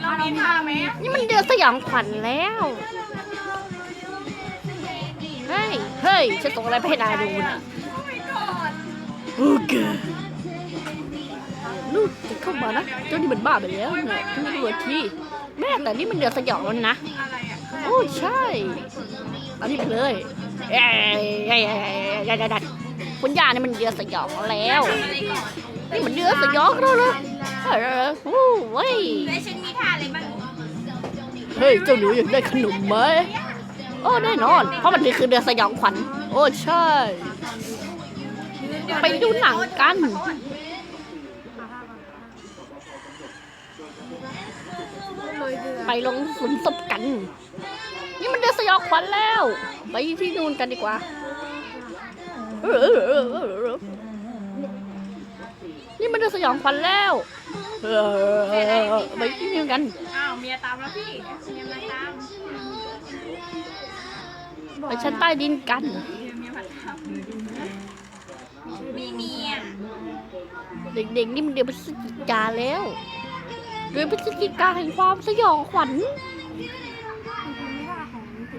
เรามีท่าไหมอะนี่มันเดือนสยองขวัญแล้ว เฮ้ย เฮ้ยฉันส่งอะไรไปให้นายดูนะโอ้ my god โอเคลูกจะเข้ามานะ เจ้านี่มันบ้าไปแล้วเนี่ยฉันไม่รู้ทีแม่แต่นี่มันเดือนสยองแล้วนะอะไรอะโอ้ใช่เอานี่ไปเลยเอ้ยเอ้ยเอ้ยเอ้ยเอ้ยเอ้ยคุณย่านี่มันเดือนสยองแล้วทำอะไรก่อ นนี่มันเดือนสยองแล้วนะเออโอ้เว้ยแล้วฉันมีท่าอะไรบ้างเฮ้ยเจ้าหนูอยากได้ขนมไหมโอ้แน่นอน เพราะมันคือเดือนสยองขวัญ โอ้ใช่ ไปดูหนังกัน ไปลงสุนศพกัน นี่มันเดือนสยองขวัญแล้ว ไปที่นู่นกันดีกว่า นี่มันเดือนสยองขวัญแล้วเออไปที่นู่นกัน อ้าวเมียตามแล้วพี่เมียมาตามไปชั้นใต้ดินกันมีเมียมาตามไม่มีอะเด็กๆนี่มันเดือนพฤศจิกาแล้วเดือนพฤศจิกาแห่งความสยองขวัญ